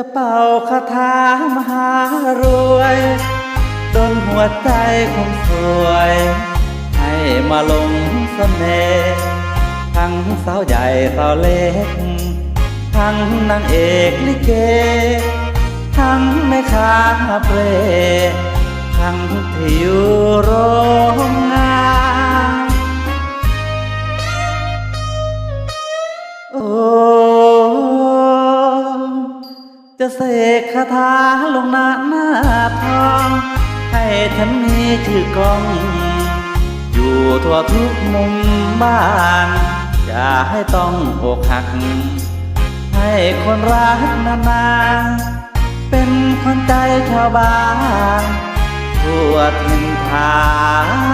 จะเป่าคาถามหารวยดนหัวใจคงสวย ให้มาลงเสน่ห์ทั้งสาวใหญ่สาวเล็ก ทั้งนางเอกลิเก ทั้งแม่ค้าเปรทั้งที่อยู่โรงงาน จะเสกคาถาลงหน้าหน้าทองให้ฉันมีชื่อกอง อยู่ทั่วทุกมุมบ้าน อย่าให้ต้องอกหัก ให้คนรักนานๆเป็นคนใจชาวบ้านทั่วถิ่นฐา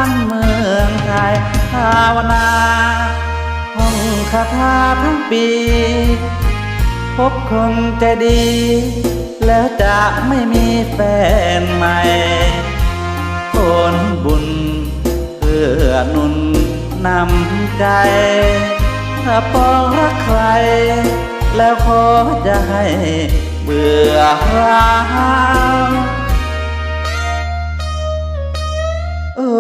นเมืองไทยภาวนาท่องคาถาทั้งปี พบคนใจดี แล้วจะไม่มีแฟนใหม่ผลบุญเพื่อนุนนำใจ ถ้าปองรักใคร แล้วขอจะให้เบื่อร้างโอ้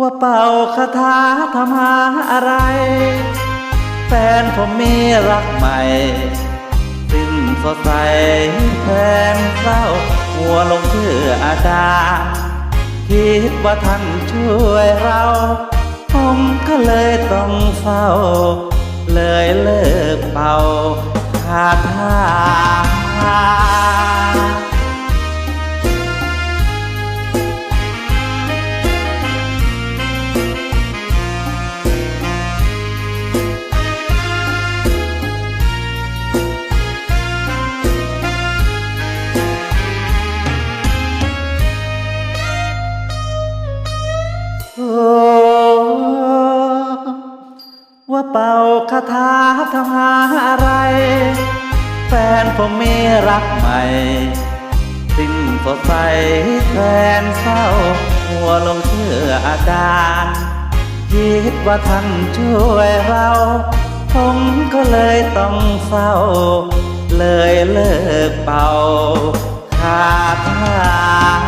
ว่าเป่าคาถาทำหาอะไร ฟนผมมีรักใหม่ สิ้นสดใสแฟนเศร้าหัวลงเชื่ออาจารย์คิดว่าท่านช่วยเรา ผมก็เลยต้องเฝ้า เลยเลิกเป่าคาถา เป่าคาถาทำหาอะไร แฟนผมมีรักใหม่ สิ้นสดใสแฟนเศร้า หัวลงเชื่ออาจารย์คิดว่าท่านช่วยเรา ผมก็เลยต้องเศร้า เลยเลิกเป่าคาถา